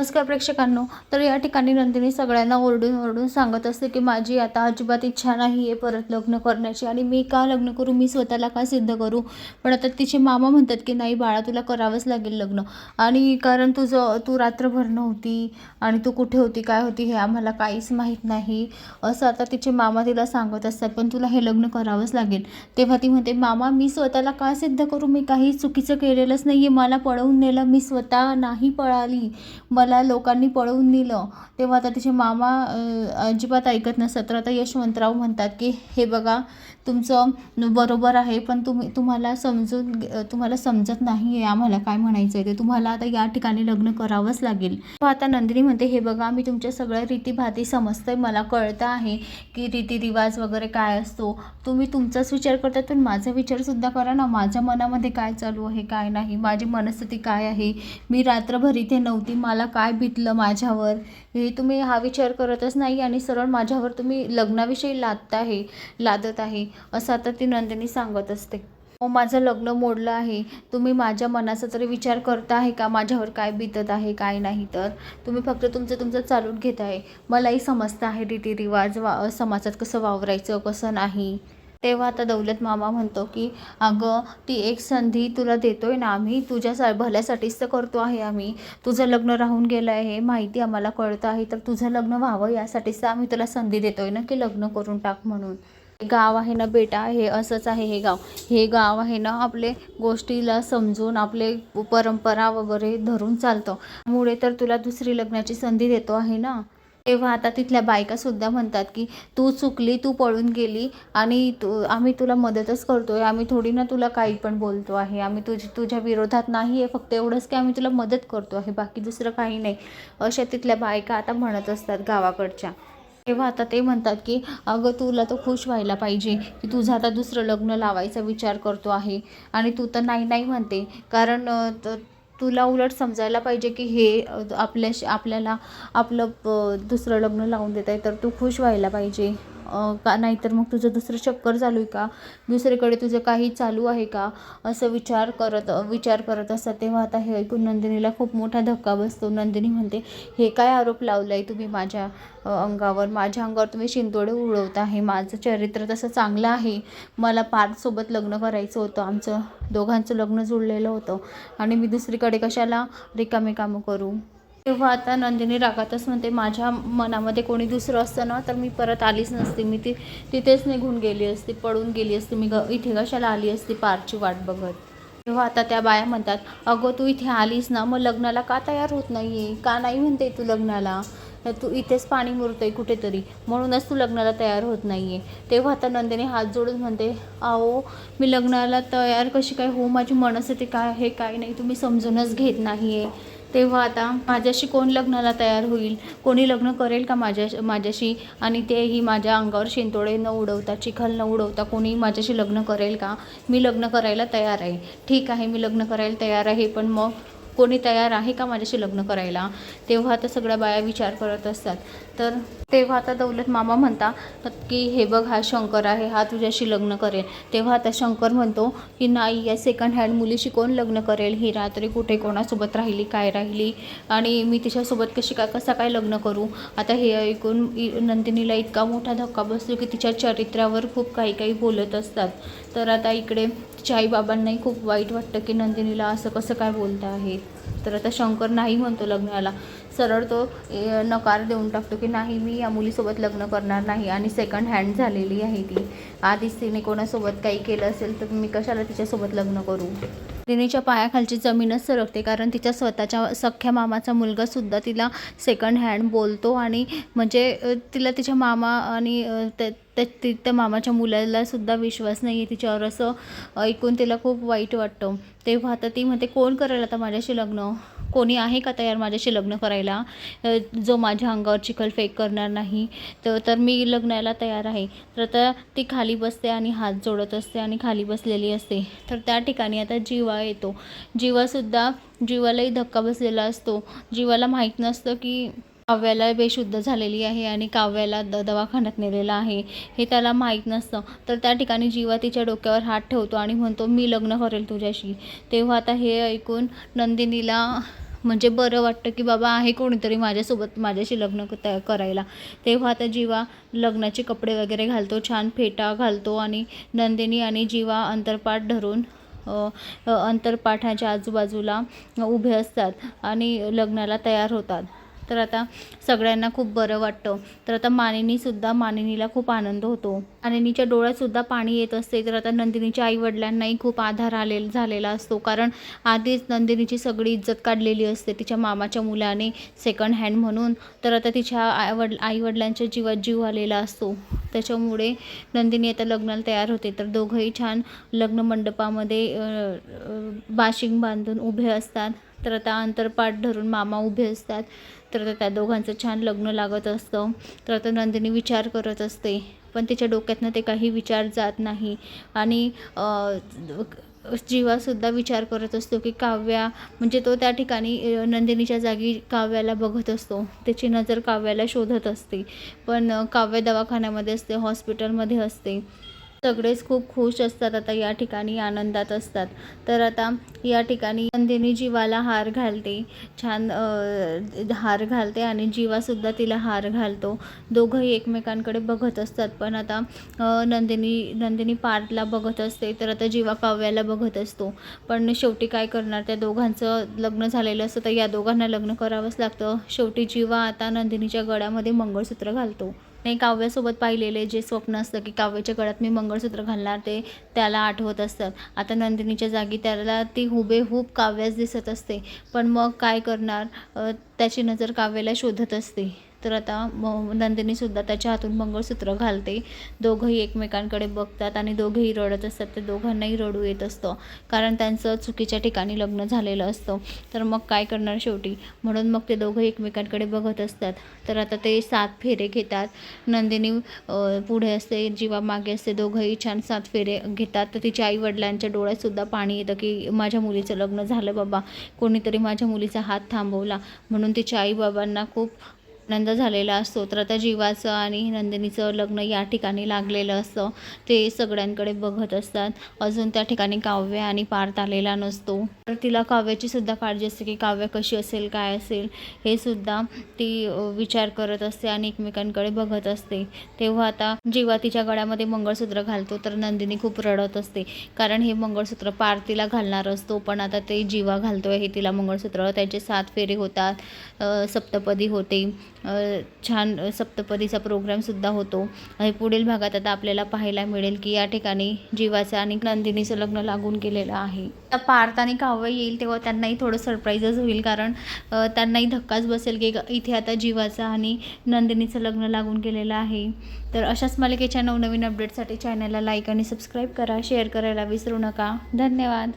नमस्कार प्रेक्षकांनो. तर या ठिकाणी नंदिनी सगळ्यांना ओरडून ओरडून सांगत असते की माझी आता अजिबात इच्छा नाही आहे परत लग्न करण्याची आणि मी का लग्न करू? मी स्वतःला का सिद्ध करू? पण आता तिचे मामा म्हणतात की नाही बाळा तुला करावंच लागेल लग्न. आणि कारण तुझं तू रात्रभर नव्हती आणि तू कुठे होती काय होती हे आम्हाला काहीच माहीत नाही. असं आता तिचे मामा तिला सांगत असतात पण तुला हे लग्न करावंच लागेल. तेव्हा ती म्हणते मामा मी स्वतःला का सिद्ध करू? मी काही चुकीचं केलेलंच नाही आहे मला पळवून नेलं. मी स्वतः नाही पळाली. मला लोकांनी पळवून नेलं तेव्हा आता तिचे मामा अजिबात ऐकत नसत तर आता यशवंतराव म्हणतात की हे बघा तुमचं बरोबर आहे पण तुम्ही तुम्हाला समजून तुम्हाला समजत नाही आहे आम्हाला काय म्हणायचं आहे ते. तुम्हाला आता या ठिकाणी लग्न करावंच लागेल. आता नंदिनी म्हणते हे बघा मी तुमच्या सगळ्या रीतीभाती समजतंय. मला कळतं आहे की रीतिरिवाज वगैरे काय असतो. तुम्ही तुमचाच विचार करतात पण माझा विचारसुद्धा करा ना. माझ्या मनामध्ये काय चालू आहे काय नाही? माझी मनस्थिती काय आहे? मी रात्रभर इथे नव्हती. मला काय बितलं माझ्यावर? हे तुम्ही हा विचार करतच नाही आणि सरळ माझ्यावर तुम्ही लग्नाविषयी लादत आहे लादत आहे असं आता ती नंदिनी सांगत असते. हो माझं लग्न मोडलं आहे. तुम्ही माझ्या मनाचा तरी विचार करता आहे का? माझ्यावर काय बितत आहे काय नाही? तर तुम्ही फक्त तुमचं तुमचं चालून घेत आहे मलाही समजतं आहे रीतिरिवाज वा समाजात कसं वावरायचं कसं नाही. तेव्हा आता दौलत मामा म्हणतो की अगं ती एक संधी तुला देतोय ना आम्ही तुझ्या सा भल्यासाठीच तर करतो आहे आम्ही. तुझं लग्न राहून गेलं आहे हे माहिती आम्हाला कळतं आहे तर तुझं लग्न व्हावं यासाठीच तर आम्ही तुला संधी देतोय ना की लग्न करून टाक म्हणून. गाव आहे ना बेटा हे असंच आहे हे गाव. हे गाव आहे ना आपले गोष्टीला समजून आपले परंपरा वगैरे धरून चालतं. मुळे तर तुला दुसरी लग्नाची संधी देतो आहे ना. तेव्हा आता तिथल्या बायकासुद्धा म्हणतात की तू चुकली तू पळून गेली आणि तू आम्ही तुला मदतच करतोय आम्ही थोडी ना तुला काही पण बोलतो आहे आम्ही तुझ तुझ्या विरोधात नाही आहे फक्त एवढंच की आम्ही तुला मदत करतो आहे बाकी दुसरं काही नाही. अशा तिथल्या बायका आता म्हणत असतात गावाकडच्या. तेव्हा आता ते म्हणतात की अगं तुला तर खुश व्हायला पाहिजे की तुझं आता दुसरं लग्न लावायचा विचार करतो आहे. आणि तू तर नाही नाही म्हणते कारण तर तुला उलट समजायला पाहिजे की हे आपल्याशी आपल्याला आपलं दुसरं लग्न लावून देत आहे तर तू खुश व्हायला पाहिजे. का नाहीतर मग तुझं दुसरं चक्कर चालू आहे का? दुसरीकडे तुझं काही चालू आहे का? असं विचार करत विचार करत असतात तेव्हा आता हे ऐकून नंदिनीला खूप मोठा धक्का बसतो. नंदिनी म्हणते हे काय आरोप लावला आहे तुम्ही माझ्या अंगावर? माझ्या अंगावर तुम्ही शिंतोडे उडवत आहे. माझं चरित्र तसं चांगलं आहे. मला पार्थसोबत लग्न करायचं होतं. आमचं दोघांचं लग्न जुळलेलं होतं. आणि मी दुसरीकडे कशाला रिकामे कामं करू? तेव्हा आता नंदिनी रागातच म्हणते माझ्या मनामध्ये कोणी दुसरं असतं ना तर मी परत आलीच नसती. मी ती तिथेच निघून गेली असती पळून गेली असती. मी ग इथे कशाला आली असती पारची वाट बघत? तेव्हा आता त्या बाया म्हणतात अगं तू इथे आलीस ना मग लग्नाला का तयार होत नाही आहे का नाही म्हणते तू लग्नाला? तू इथेच पाणी मुरतंय कुठेतरी. म्हणूनच तू लग्नाला तयार होत नाही आहे तेव्हा आता नंदिनी हात जोडून म्हणते अहो मी लग्नाला तयार कशी काय? हो माझी मनस्थिती काय हे काय नाही तुम्ही समजूनच घेत नाही आहे तेव्हा आता माझ्याशी कोण लग्नाला तयार होईल? कोणी लग्न करेल का माझ्या माझ्याशी? आणि तेही माझ्या अंगावर शिंतोडे न उडवता चिखल न उडवता कोणी माझ्याशी लग्न करेल का? मी लग्न करायला तयार आहे. ठीक आहे मी लग्न करायला तयार आहे पण मग कोणी तयार आहे का माझ्याशी लग्न करायला? तेव्हा आता सगळ्या बाया विचार करत असतात. तर तेव्हा आता दौलत मामा म्हणता की हे बघ हा शंकर आहे हा तुझ्याशी लग्न करेल. तेव्हा आता शंकर म्हणतो की नाही या सेकंड हँड मुलीशी कोण लग्न करेल? ही रात्री कुठे कोणासोबत राहिली काय राहिली? आणि मी तिच्यासोबत कशी काय कसा काय लग्न करू? आता हे ऐकून इ- नंदिनीला इतका मोठा धक्का बसतो की तिच्या चरित्रावर खूप काही काही बोलत असतात. तर आता इकडे तिच्या आईबाबांनाही खूप वाईट वाटतं की नंदिनीला असं कसं काय बोलत आहे? तर आता शंकर नाही म्हणतो लग्नाला. सरळ तो नकार देऊन टाकतो की नाही मी या मुलीसोबत लग्न करणार नाही. आणि सेकंड हँड झालेली आहे ती. आधीच तिने कोणासोबत काही केलं असेल तर मी कशाला तिच्यासोबत लग्न करू? तिनेच्या पायाखालची जमीनच सरकते कारण तिच्या स्वतःच्या सख्ख्या मामाचा मुलगासुद्धा तिला सेकंड हँड बोलतो आणि म्हणजे तिला तिच्या मामा आणि त्या तिथं त्या मामाच्या मुलालासुद्धा विश्वास नाही आहे तिच्यावर. असं ऐकून तिला खूप वाईट वाटतं. तेव्हा आता ती म्हणते कोण करेल आता माझ्याशी लग्न? कोणी आहे का तयार माझ्याशी लग्न करायला? जो माझ्या अंगावर चिखल फेक करणार नाही. तर तर मी लग्नाला तयार आहे. तर आता ती खाली बसते आणि हात जोडत असते आणि खाली बसलेली असते. तर त्या ठिकाणी आता जीवा येतो. जीवासुद्धा जीवालाही धक्का बसलेला असतो. जीवाला माहीत नसतं की काव्याला बेशुद्ध झालेली आहे आणि काव्याला द दवाखान्यात नेलेलं आहे. हे त्याला माहीत नसतं. तर त्या ठिकाणी जीवा तिच्या डोक्यावर हात ठेवतो आणि म्हणतो मी लग्न करेल तुझ्याशी. तेव्हा आता हे ऐकून नंदिनीला म्हणजे बरं वाटतं की बाबा आहे कोणीतरी माझ्यासोबत माझ्याशी लग्न क- करायला. तेव्हा आता जीवा लग्नाचे कपडे वगैरे घालतो छान फेटा घालतो आणि नंदिनी आणि जीवा अंतरपाठ धरून अंतरपाठाच्या आजूबाजूला उभे असतात आणि लग्नाला तयार होतात. तर आता सगळ्यांना खूप बरं वाटतं. तर आता मानिनीसुद्धा मानिनीला खूप आनंद होतो. मानिनीच्या डोळ्यातसुद्धा पाणी येत असते. तर आता नंदिनीच्या आईवडिलांनाही खूप आधार आले झालेला असतो. कारण आधीच नंदिनीची सगळी इज्जत काढलेली असते तिच्या मामाच्या मुलाने सेकंड हँड म्हणून. तर आता तिच्या आईवड आईवडिलांच्या जीवात जीव आलेला असतो. त्याच्यामुळे नंदिनी आता लग्नाला तयार होते. तर दोघंही छान लग्न मंडपामध्ये बाशिंग बांधून उभे असतात. तर आता अंतरपाठ धरून मामा उभे असतात. तर आता त्या दोघांचं छान लग्न लागत असतं. तर आता नंदिनी विचार करत असते. पण तिच्या डोक्यातनं ते काही विचार जात नाही. आणि जीवासुद्धा विचार करत असतो की काव्या म्हणजे तो त्या ठिकाणी नंदिनीच्या जागी काव्याला बघत असतो. त्याची नजर काव्याला शोधत असते. पण काव्य दवाखान्यामध्ये असते हॉस्पिटलमध्ये असते. सगळेच खूप खुश असतात आता या ठिकाणी आनंदात असतात. तर आता या ठिकाणी नंदिनी जीवाला हार घालते छान हार घालते आणि जीवासुद्धा तिला हार घालतो. दोघंही एकमेकांकडे बघत असतात पण आता नंदिनी नंदिनी पार्थला बघत असते तर आता जीवा काव्याला बघत असतो. पण शेवटी काय करणार त्या दोघांचं लग्न झालेलं असतं तर या दोघांना लग्न करावंच लागतं. शेवटी जीवा आता नंदिनीच्या गळ्यामध्ये मंगळसूत्र घालतो. नाही काव्यासोबत पाहिलेले जे स्वप्न असतं की काव्याच्या गळ्यात मी मंगळसूत्र घालणार ते त्याला आठवत असतात. आता नंदिनीच्या जागी त्याला ती हुबेहूब काव्याच दिसत असते. पण मग काय करणार? त्याची नजर काव्याला शोधत असते. तर आता म नंदिनीसुद्धा त्याच्या हातून मंगळसूत्र घालते. दोघंही एकमेकांकडे बघतात आणि दोघंही रडत असतात. ते दोघांनाही रडू येत असतं. कारण त्यांचं चुकीच्या ठिकाणी लग्न झालेलं असतं. तर मग काय करणार शेवटी? म्हणून मग ते दोघं एकमेकांकडे बघत असतात. तर आता ते सात फेरे घेतात. नंदिनी पुढे असते जीवा मागे असते. दोघंही छान सात फेरे घेतात. तर तिच्या आईवडिलांच्या डोळ्यातसुद्धा पाणी येतं की माझ्या मुलीचं लग्न झालं बाबा. कोणीतरी माझ्या मुलीचा हात थांबवला. म्हणून तिच्या आईबाबांना खूप नंद झालेला असतो. तर आता जीवाचं आणि नंदिनीचं लग्न या ठिकाणी लागलेलं असतं. ते सगळ्यांकडे बघत असतात. अजून त्या ठिकाणी काव्य आणि पार्थ आलेला नसतो. तर तिला काव्याची सुद्धा काळजी असते की काव्य कशी असेल काय असेल हे सुद्धा ती विचार करत असते आणि एकमेकांकडे बघत असते. तेव्हा आता जीवा तिच्या गळ्यामध्ये मंगळसूत्र घालतो तर नंदिनी खूप रडत असते. कारण हे मंगळसूत्र पार्थिला घालणार असतो पण आता ते जीवा घालतोय हे तिला मंगळसूत्र. त्याचे सात फेरे होतात सप्तपदी होते. छान सप्तपदीचा प्रोग्रामसुद्धा होतो. आणि पुढील भागात आता आपल्याला पाहायला मिळेल की या ठिकाणी जीवाचं आणि नंदिनीचं लग्न लागून गेलेलं आहे. आता पार्थ आणि काव्य येईल तेव्हा त्यांनाही थोडं सरप्राईजच होईल कारण त्यांनाही धक्काच बसेल की ग- इथे आता जीवाचं आणि नंदिनीचं लग्न लागून गेलेलं आहे. तर अशाच मालिकेच्या नवनवीन अपडेटसाठी चॅनलला लाईक आणि सबस्क्राईब करा. शेअर करायला विसरू नका. धन्यवाद.